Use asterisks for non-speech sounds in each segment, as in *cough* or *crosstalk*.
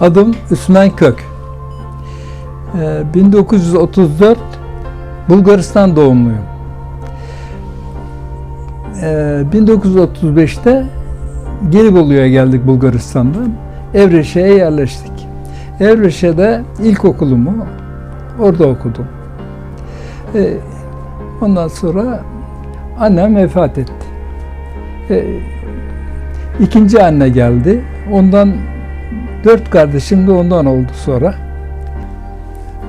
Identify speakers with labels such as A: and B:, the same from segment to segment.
A: Adım Üsmen Kök. Ee, 1934 Bulgaristan doğumluyum. Ee, 1935'te Gelibolu'ya geldik Bulgaristan'dan. Evreşe'ye yerleştik. Evreşe'de ilkokulumu orada okudum. Ee, ondan sonra annem vefat etti. Ee, ikinci anne geldi. Ondan dört kardeşim de ondan oldu sonra.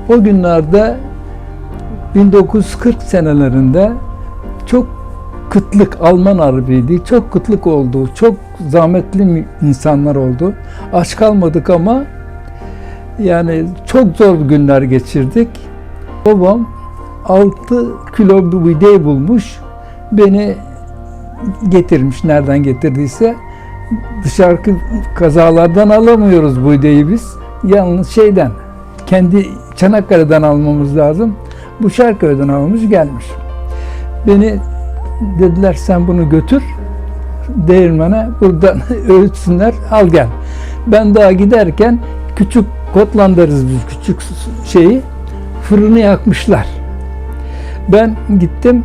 A: O günlerde 1940 senelerinde çok kıtlık Alman harbiydi. Çok kıtlık oldu. Çok zahmetli insanlar oldu. Aç kalmadık ama yani çok zor günler geçirdik. Babam 6 kilo buğday bulmuş. Beni getirmiş nereden getirdiyse. Dışarı kazalardan alamıyoruz buğdayı biz. Yalnız şeyden kendi Çanakkale'den almamız lazım. Bu Şarköy'den almış gelmiş. Beni dediler sen bunu götür değirmene buradan *laughs* öğütsünler al gel. Ben daha giderken küçük kotlan deriz biz küçük şeyi fırını yakmışlar. Ben gittim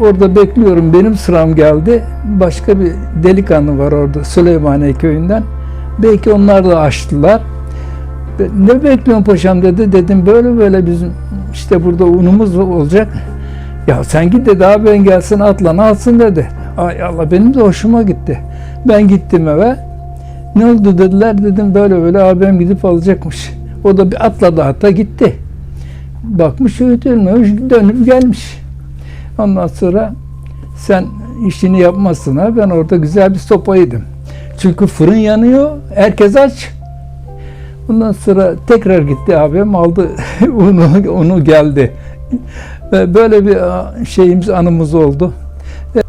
A: orada bekliyorum benim sıram geldi. Başka bir delikanlı var orada Süleymaniye köyünden. Belki onlar da açtılar. Ne bekliyorsun paşam dedi. Dedim böyle böyle bizim işte burada unumuz olacak. Ya sen git dedi abi ben gelsin atla alsın dedi. Ay Allah benim de hoşuma gitti. Ben gittim eve. Ne oldu dediler dedim böyle böyle abim gidip alacakmış. O da bir atladı hatta gitti. Bakmış öğütülmemiş dönüp gelmiş. Ondan sonra sen işini yapmazsın ha ben orada güzel bir sopa yedim. Çünkü fırın yanıyor herkes aç. Ondan sonra tekrar gitti abim aldı *laughs* unu, unu geldi. Böyle bir şeyimiz anımız oldu.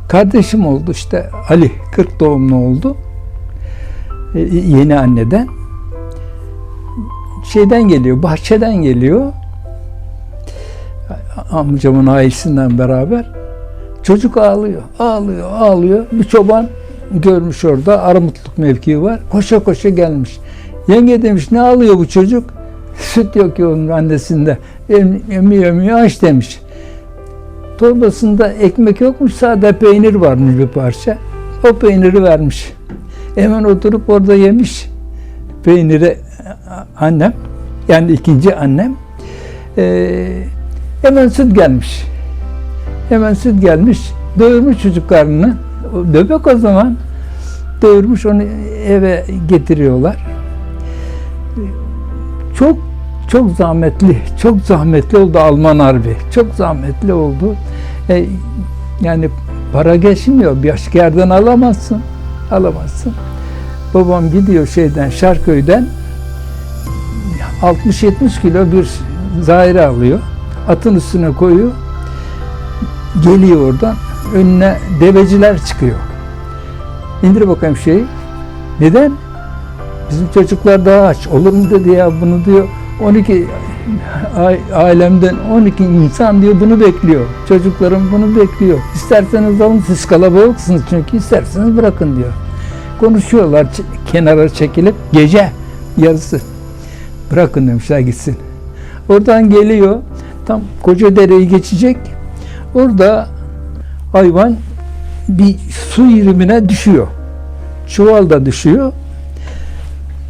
A: Kardeşim oldu işte Ali 40 doğumlu oldu. E, Yeni anneden. Şeyden geliyor, bahçeden geliyor. Amcamın ailesinden beraber. Çocuk ağlıyor, ağlıyor, ağlıyor. Bir çoban görmüş orada, armutluk mevkii var. Koşa koşa gelmiş. Yenge demiş, ne ağlıyor bu çocuk? *laughs* Süt yok ki onun annesinde. Em, emiyor, emiyor, aç demiş. Torbasında ekmek yokmuş, sadece peynir varmış bir parça. O peyniri vermiş. Hemen oturup orada yemiş. Peyniri annem, yani ikinci annem. Ee, hemen süt gelmiş. Hemen süt gelmiş. Doyurmuş çocuk karnını. O zaman. Doyurmuş onu eve getiriyorlar. Çok çok zahmetli, çok zahmetli oldu Alman Harbi. Çok zahmetli oldu. E, yani para geçmiyor. Bir başka yerden alamazsın. Alamazsın. Babam gidiyor şeyden, Şarköy'den 60-70 kilo bir zaire alıyor. Atın üstüne koyuyor. Geliyor oradan. Önüne deveciler çıkıyor. İndir bakayım şeyi. Neden? Bizim çocuklar daha aç. Olur mu dedi ya bunu diyor. 12 a- ailemden 12 insan diyor bunu bekliyor. Çocuklarım bunu bekliyor. İsterseniz alın siz kalabalıksınız çünkü isterseniz bırakın diyor. Konuşuyorlar kenara çekilip gece yarısı. Bırakın demişler gitsin. Oradan geliyor. Tam koca dereyi geçecek. Orada hayvan bir su irimine düşüyor. Çuval da düşüyor.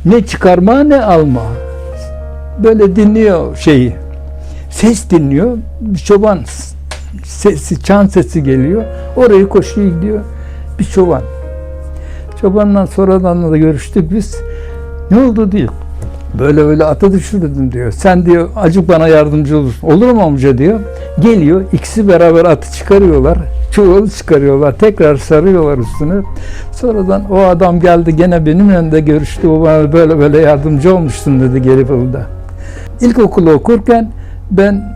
A: Ne çıkarma ne alma. Böyle dinliyor şeyi. Ses dinliyor. Bir çoban sesi, çan sesi geliyor. Orayı koşuyor gidiyor. Bir çoban. Çobanla sonradan da görüştük biz. Ne oldu diyor. Böyle böyle atı düşürdüm diyor. Sen diyor acık bana yardımcı olursun. Olur mu amca diyor. Geliyor ikisi beraber atı çıkarıyorlar. Çuvalı çıkarıyorlar. Tekrar sarıyorlar üstünü. Sonradan o adam geldi gene benim yanımda görüştü. O bana böyle böyle yardımcı olmuştun dedi Gelibolu'da. İlkokulu okurken ben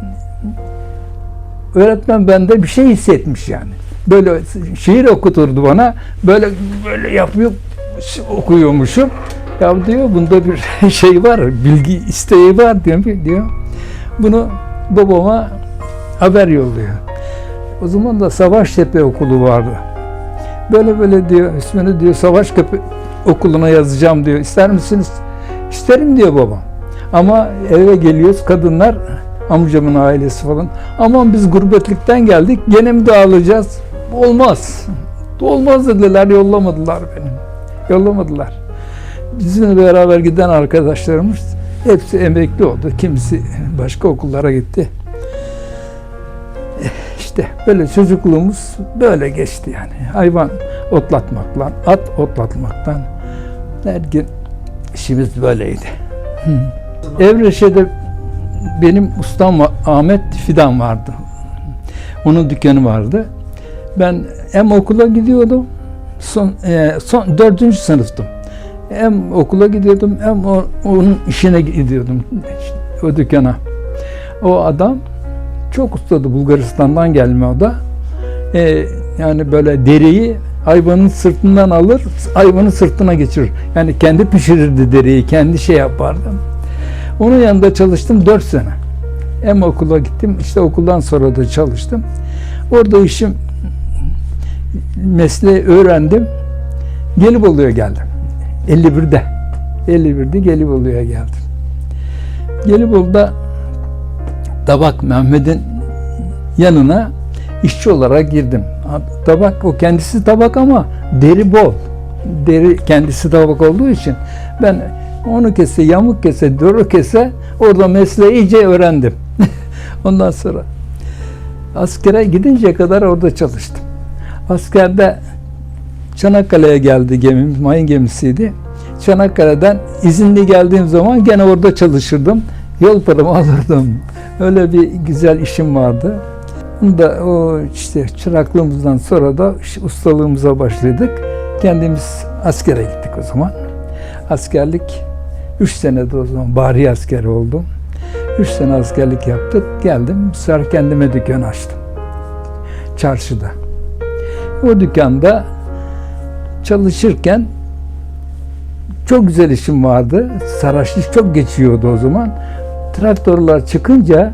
A: öğretmen bende bir şey hissetmiş yani. Böyle şiir okuturdu bana. Böyle böyle yapıyor okuyormuşum. Ya diyor bunda bir *laughs* şey var, bilgi isteği var diyor. diyor. Bunu babama haber yolluyor. O zaman da Savaştepe okulu vardı. Böyle böyle diyor, ismini diyor Savaştepe okuluna yazacağım diyor. İster misiniz? isterim diyor babam. Ama eve geliyoruz kadınlar amcamın ailesi falan. Aman biz gurbetlikten geldik gene mi dağılacağız? Olmaz. Olmaz dediler yollamadılar beni. Yollamadılar. Bizimle beraber giden arkadaşlarımız hepsi emekli oldu. Kimisi başka okullara gitti. İşte böyle çocukluğumuz böyle geçti yani. Hayvan otlatmakla, at otlatmaktan her gün işimiz böyleydi. Evreşe'de benim ustam Ahmet Fidan vardı. Onun dükkanı vardı. Ben hem okula gidiyordum, son, e, son dördüncü sınıftım. Hem okula gidiyordum hem onun işine gidiyordum o dükkana. O adam çok ustadı Bulgaristan'dan gelme o da. E, yani böyle deriyi hayvanın sırtından alır, hayvanın sırtına geçirir. Yani kendi pişirirdi deriyi, kendi şey yapardı. Onun yanında çalıştım 4 sene. Hem okula gittim, işte okuldan sonra da çalıştım. Orada işim, mesleği öğrendim. Gelibolu'ya geldim. 51'de. 51'de Gelibolu'ya geldim. Gelibolu'da Tabak Mehmet'in yanına işçi olarak girdim. Tabak o kendisi tabak ama deri bol. Deri kendisi tabak olduğu için ben onu kese, yamuk kese, doğru kese orada mesleği iyice öğrendim. *laughs* Ondan sonra askere gidinceye kadar orada çalıştım. Askerde Çanakkale'ye geldi gemimiz, mayın gemisiydi. Çanakkale'den izinli geldiğim zaman gene orada çalışırdım. Yol paramı *laughs* alırdım. Öyle bir güzel işim vardı. Da o işte çıraklığımızdan sonra da ustalığımıza başladık. Kendimiz askere gittik o zaman. Askerlik 3 senede o zaman bari askeri oldum. 3 sene askerlik yaptık. Geldim. Sefer kendime dükkan açtım. Çarşıda. O dükkanda çalışırken çok güzel işim vardı. Saraçlı çok geçiyordu o zaman. Traktörler çıkınca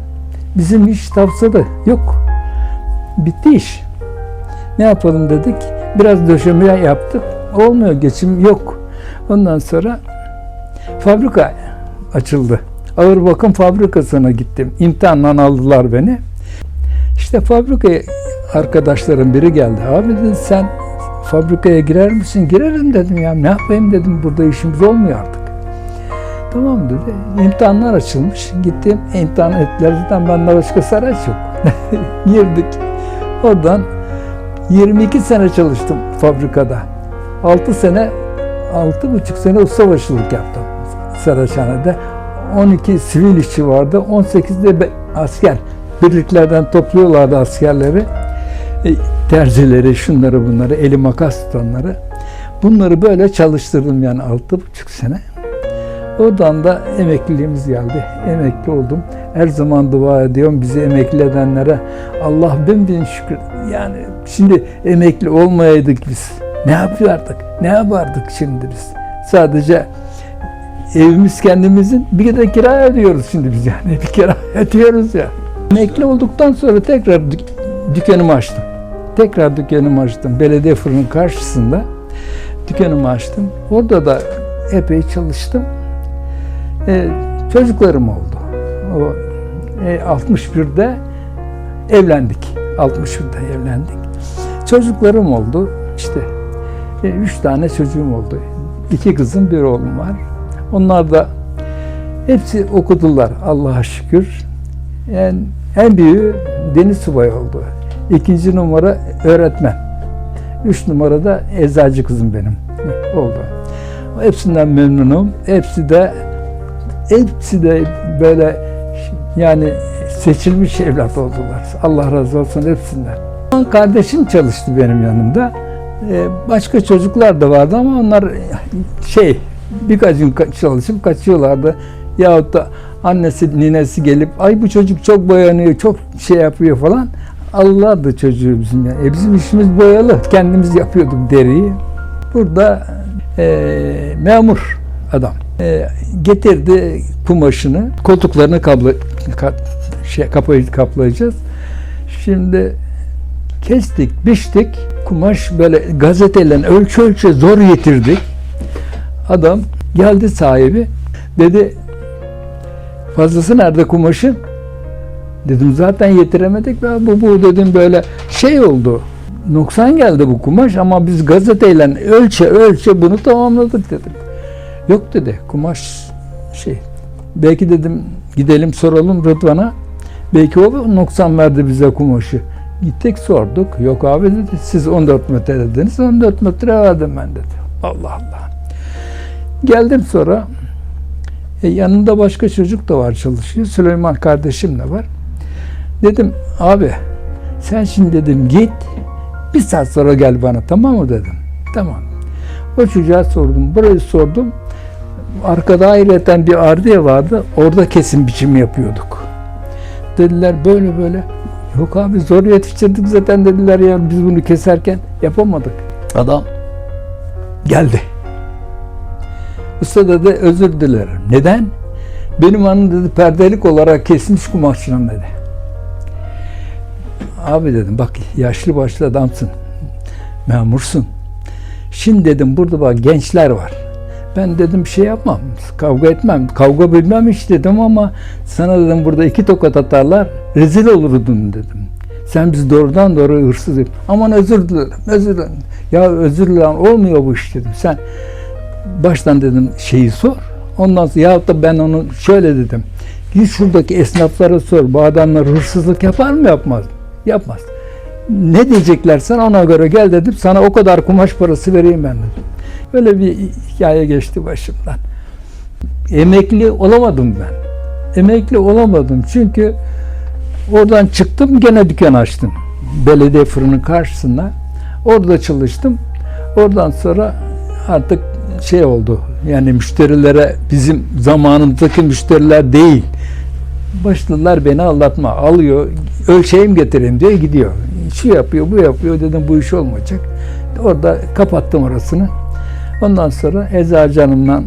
A: bizim iş tavsadı. Yok. Bitti iş. Ne yapalım dedik. Biraz döşeme yaptık. Olmuyor. Geçim yok. Ondan sonra fabrika açıldı. Ağır bakım fabrikasına gittim. İmtihanla aldılar beni. İşte fabrikaya arkadaşlarım biri geldi. Abi dedi sen fabrikaya girer misin? Girerim dedim ya. Ne yapayım dedim. Burada işimiz olmuyor artık. Tamam dedi. İmtihanlar açılmış. Gittim imtihan ettiler. Zaten bende başka saraç yok. *laughs* Girdik. Oradan 22 sene çalıştım fabrikada. 6 sene, 6,5 sene ustabaşılık yaptım Saraçhane'de. 12 sivil işçi vardı. 18 de asker. Birliklerden topluyorlardı askerleri. Terzileri, şunları bunları, eli makas tutanları. Bunları böyle çalıştırdım yani 6,5 sene. Oradan da emekliliğimiz geldi. Emekli oldum. Her zaman dua ediyorum bizi emekli edenlere. Allah bin bin şükür. Yani şimdi emekli olmayaydık biz. Ne yapıyorduk? Ne yapardık şimdi biz? Sadece evimiz kendimizin bir de kira ödüyoruz şimdi biz yani. *laughs* Bir kira ödüyoruz ya. Emekli olduktan sonra tekrar dük- dükkanımı açtım. Tekrar dükkanımı açtım. Belediye fırının karşısında dükkanımı açtım. Orada da epey çalıştım. Ee, çocuklarım oldu. O e, 61'de evlendik. 61'de evlendik. Çocuklarım oldu. İşte e, üç tane çocuğum oldu. İki kızım, bir oğlum var. Onlar da hepsi okudular Allah'a şükür. En, en büyüğü deniz subayı oldu. İkinci numara öğretmen. Üç numarada eczacı kızım benim oldu. Hepsinden memnunum. Hepsi de hepsi de böyle yani seçilmiş evlat oldular. Allah razı olsun hepsinden. Kardeşim çalıştı benim yanımda. Ee, Başka çocuklar da vardı ama onlar şey birkaç gün çalışıp kaçıyorlardı. Yahut da annesi, ninesi gelip ay bu çocuk çok boyanıyor, çok şey yapıyor falan. Alırlardı çocuğu bizim. Yani. E bizim işimiz boyalı. Kendimiz yapıyorduk deriyi. Burada e, memur adam e, getirdi kumaşını, koltuklarını kabla, ka, şey, kapay, kaplayacağız. Şimdi kestik, biçtik. Kumaş böyle gazeteyle ölçü ölçü zor getirdik. Adam geldi sahibi. Dedi fazlası nerede kumaşın? Dedim zaten yetiremedik ve bu, bu dedim böyle şey oldu. Noksan geldi bu kumaş ama biz gazeteyle ölçe ölçe bunu tamamladık dedim. Yok dedi kumaş şey. Belki dedim gidelim soralım Rıdvan'a. Belki o noksan verdi bize kumaşı. Gittik sorduk. Yok abi dedi siz 14 metre dediniz. 14 metre verdim ben dedi. Allah Allah. Geldim sonra e, yanında başka çocuk da var çalışıyor. Süleyman kardeşim de var. Dedim abi sen şimdi dedim git bir saat sonra gel bana tamam mı dedim. Tamam. O çocuğa sordum. Burayı sordum. Arkada ayrıca bir ardiye vardı. Orada kesim biçimi yapıyorduk. Dediler böyle böyle. Yok abi zor yetiştirdik zaten dediler ya biz bunu keserken yapamadık. Adam geldi. Usta dedi özür dilerim. Neden? Benim hanım dedi perdelik olarak kesmiş kumaşçının dedi. Abi dedim bak yaşlı başlı adamsın. Memursun. Şimdi dedim burada bak gençler var. Ben dedim şey yapmam. Kavga etmem. Kavga bilmem hiç dedim ama sana dedim burada iki tokat atarlar. Rezil olurdun dedim. Sen biz doğrudan doğru hırsız. Aman özür dilerim. Özür dilerim. Ya özür dilerim olmuyor bu iş dedim. Sen baştan dedim şeyi sor. Ondan sonra ya da ben onu şöyle dedim. Git şuradaki esnaflara sor. Bu adamlar hırsızlık yapar mı yapmaz mı? Yapmaz. Ne diyeceklersen ona göre gel dedim. Sana o kadar kumaş parası vereyim ben dedim. Böyle bir hikaye geçti başımdan. Emekli olamadım ben. Emekli olamadım çünkü oradan çıktım gene dükkan açtım. Belediye fırının karşısında. Orada çalıştım. Oradan sonra artık şey oldu. Yani müşterilere bizim zamanımızdaki müşteriler değil. Başladılar beni anlatma. Alıyor, ölçeğim getireyim diyor gidiyor. Şu yapıyor, bu yapıyor dedim bu iş olmayacak. Orada kapattım orasını. Ondan sonra Eczacı Hanım'la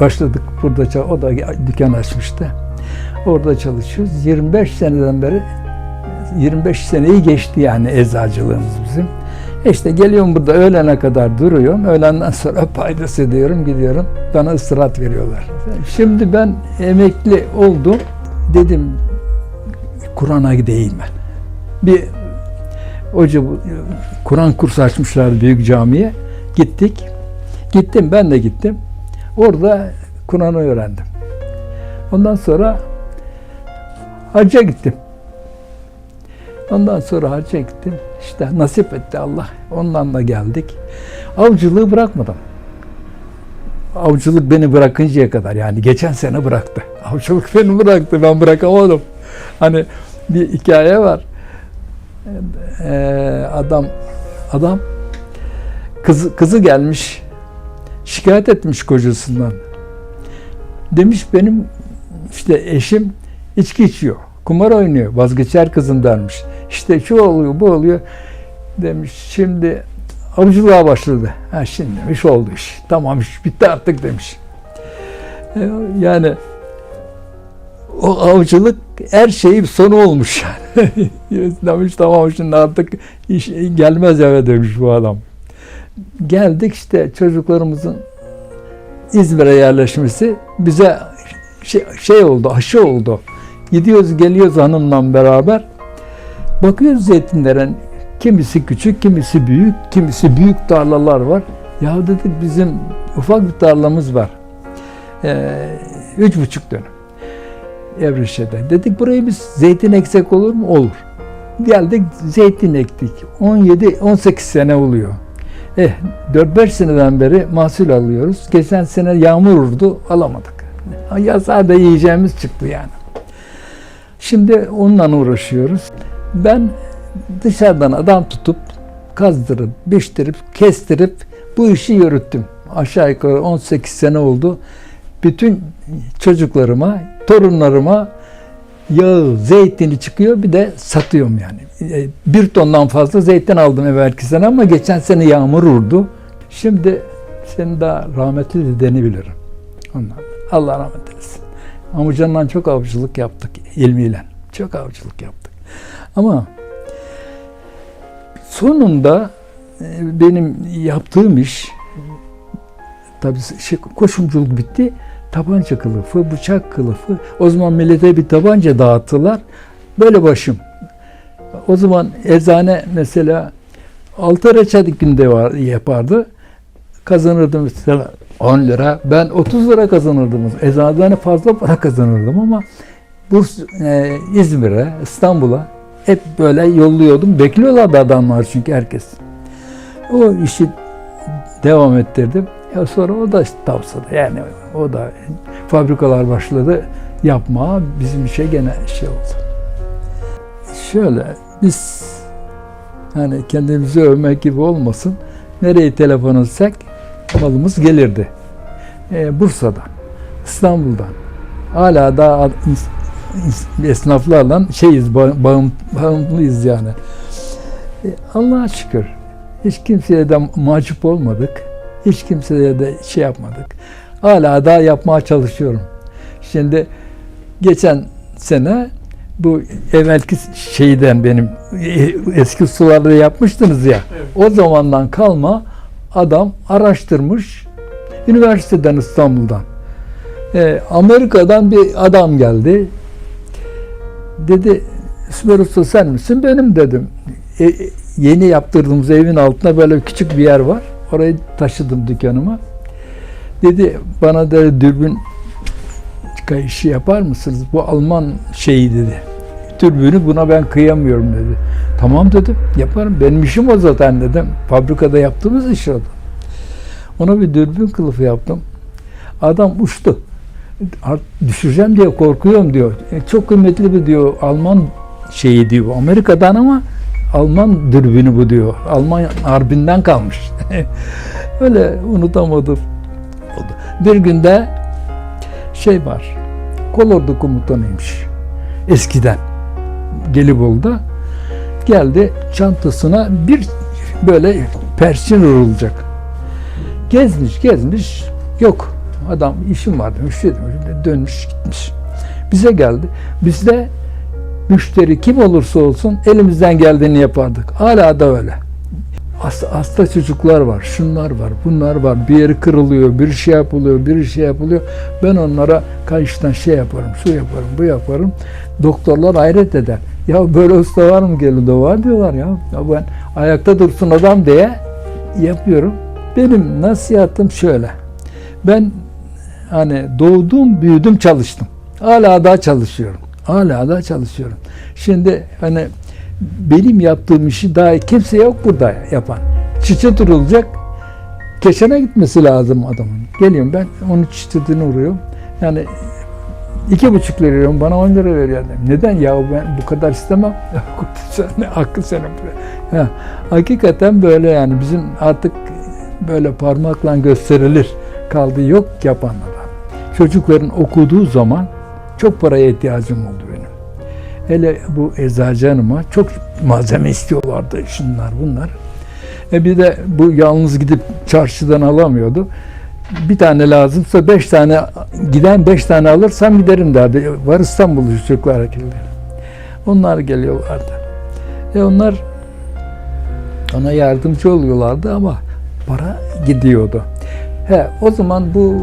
A: başladık burada. O da dükkan açmıştı. Orada çalışıyoruz. 25 seneden beri 25 seneyi geçti yani eczacılığımız bizim. İşte geliyorum burada öğlene kadar duruyorum. Öğlenden sonra *laughs* paydas ediyorum, gidiyorum. Bana ıstırat veriyorlar. Şimdi ben emekli oldum. Dedim Kur'an'a gideyim ben. Bir hoca Kur'an kursu açmışlar büyük camiye. Gittik. Gittim ben de gittim. Orada Kur'an'ı öğrendim. Ondan sonra hacca gittim. Ondan sonra hacca gittim. İşte nasip etti Allah. Ondan da geldik. Avcılığı bırakmadım. Avcılık beni bırakıncaya kadar yani geçen sene bıraktı. *laughs* Avcılık beni bıraktı. Ben bırakamadım. Hani bir hikaye var. Ee, adam adam kızı kızı gelmiş şikayet etmiş kocasından. Demiş benim işte eşim içki içiyor. Kumar oynuyor. Vazgeçer kızım dermiş. İşte şu oluyor bu oluyor. Demiş şimdi avcılığa başladı. Ha şimdi demiş oldu iş. Tamam iş bitti artık demiş. E, Yani o avcılık her şeyin sonu olmuş *laughs* demiş tamam şimdi artık iş gelmez eve demiş bu adam. Geldik işte çocuklarımızın İzmir'e yerleşmesi bize şey, şey oldu, aşı oldu. Gidiyoruz geliyoruz hanımla beraber. Bakıyoruz zeytinlerin kimisi küçük, kimisi büyük, kimisi büyük tarlalar var. Ya dedik bizim ufak bir tarlamız var. Ee, üç buçuk dönüm. Evrişe'de. Dedik burayı biz zeytin eksek olur mu? Olur. Geldik zeytin ektik. 17-18 sene oluyor. Eh 4-5 seneden beri mahsul alıyoruz. Geçen sene yağmur vurdu alamadık. Ya sadece yiyeceğimiz çıktı yani. Şimdi onunla uğraşıyoruz. Ben dışarıdan adam tutup kazdırıp, biçtirip, kestirip bu işi yürüttüm. Aşağı yukarı 18 sene oldu. Bütün çocuklarıma, torunlarıma yağı, zeytini çıkıyor bir de satıyorum yani. E, Bir tondan fazla zeytin aldım evvelki sene ama geçen sene yağmur vurdu. Şimdi senin daha rahmetli dedeni bilirim. Ondan. Allah rahmet eylesin. Amcanla çok avcılık yaptık ilmiyle. Çok avcılık yaptık. Ama sonunda e, benim yaptığım iş tabii şey, koşumculuk bitti. tabanca kılıfı, bıçak kılıfı. O zaman millete bir tabanca dağıttılar. Böyle başım. O zaman eczane mesela 6 reçet günde var, yapardı. Kazanırdım mesela 10 lira. Ben 30 lira kazanırdım. Eczaneden fazla para kazanırdım ama Burs, e, İzmir'e, İstanbul'a hep böyle yolluyordum. Bekliyorlardı adamlar çünkü herkes. O işi devam ettirdim. Ya sonra o da işte tavsadı. Yani o da fabrikalar başladı yapmaya. Bizim işe gene şey oldu. Şöyle biz hani kendimizi övmek gibi olmasın. Nereyi telefon etsek malımız gelirdi. Ee, Bursa'dan, İstanbul'dan. Hala daha esnaflarla şeyiz, ba- bağım, bağımlıyız yani. Ee, Allah'a şükür. Hiç kimseye de mahcup olmadık. Hiç kimseye de şey yapmadık. Hala daha yapmaya çalışıyorum. Şimdi geçen sene bu evvelki şeyden benim e, eski sularda yapmıştınız ya. O zamandan kalma adam araştırmış üniversiteden İstanbul'dan. Ee, Amerika'dan bir adam geldi. Dedi İsmail Usta sen misin? Benim dedim. E, yeni yaptırdığımız evin altında böyle küçük bir yer var. Orayı taşıdım dükkanıma. Dedi bana da dürbün kayışı yapar mısınız? Bu Alman şeyi dedi. Dürbünü buna ben kıyamıyorum dedi. Tamam dedim yaparım. Benim işim o zaten dedim. Fabrikada yaptığımız iş o. Ona bir dürbün kılıfı yaptım. Adam uçtu. Düşüreceğim diye korkuyorum diyor. E, çok kıymetli bir diyor Alman şeyi diyor. Amerika'dan ama Alman dürbünü bu diyor. Alman harbinden kalmış. *laughs* Öyle unutamadım. Oldu. Bir günde şey var. Kolordu komutanıymış. Eskiden. Gelibolu'da. Geldi çantasına bir böyle perçin vurulacak. Gezmiş gezmiş. Yok. Adam işim var demiş. Şey demiş. Dönmüş gitmiş. Bize geldi. Biz de müşteri kim olursa olsun elimizden geldiğini yapardık. Hala da öyle. Hasta, hasta çocuklar var, şunlar var, bunlar var. Bir yeri kırılıyor, bir şey yapılıyor, bir şey yapılıyor. Ben onlara kayıştan şey yaparım, şu yaparım, bu yaparım. Doktorlar hayret eder. Ya böyle usta var mı gelinde var diyorlar ya. ya ben ayakta dursun adam diye yapıyorum. Benim nasihatım şöyle. Ben hani doğdum, büyüdüm, çalıştım. Hala daha çalışıyorum. Hala daha çalışıyorum. Şimdi hani benim yaptığım işi daha kimse yok burada yapan. Çiçe durulacak. Keşene gitmesi lazım adamın. Geliyorum ben onun çiçetini vuruyorum. Yani iki buçuk veriyorum bana on lira veriyor adam. Neden ya ben bu kadar istemem. *laughs* Sen hakkı senin. Ya, hakikaten böyle yani bizim artık böyle parmakla gösterilir kaldı yok yapanlar. Çocukların okuduğu zaman çok paraya ihtiyacım oldu benim. Hele bu eczacı hanıma çok malzeme istiyorlardı şunlar bunlar. E bir de bu yalnız gidip çarşıdan alamıyordu. Bir tane lazımsa beş tane giden beş tane alırsam giderim derdi. Var İstanbul çocuklar hareketleri. Onlar geliyorlardı. E onlar ona yardımcı oluyorlardı ama para gidiyordu. He, o zaman bu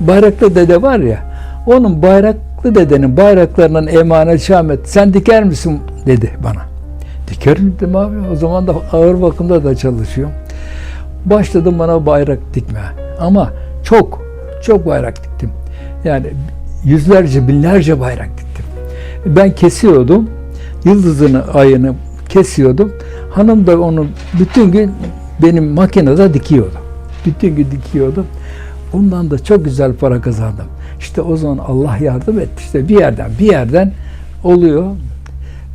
A: Bayraklı dede var ya, onun Bayraklı dedenin bayraklarının emanet Şahmet sen diker misin dedi bana. Dikerim dedim abi. O zaman da ağır bakımda da çalışıyorum. Başladım bana bayrak dikme. Ama çok, çok bayrak diktim. Yani yüzlerce, binlerce bayrak diktim. Ben kesiyordum. Yıldızını, ayını kesiyordum. Hanım da onu bütün gün benim makinede dikiyordu. Bütün gün dikiyordu. Ondan da çok güzel para kazandım. İşte o zaman Allah yardım etti. İşte bir yerden bir yerden oluyor.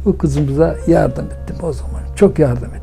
A: Bu kızımıza yardım ettim o zaman. Çok yardım ettim.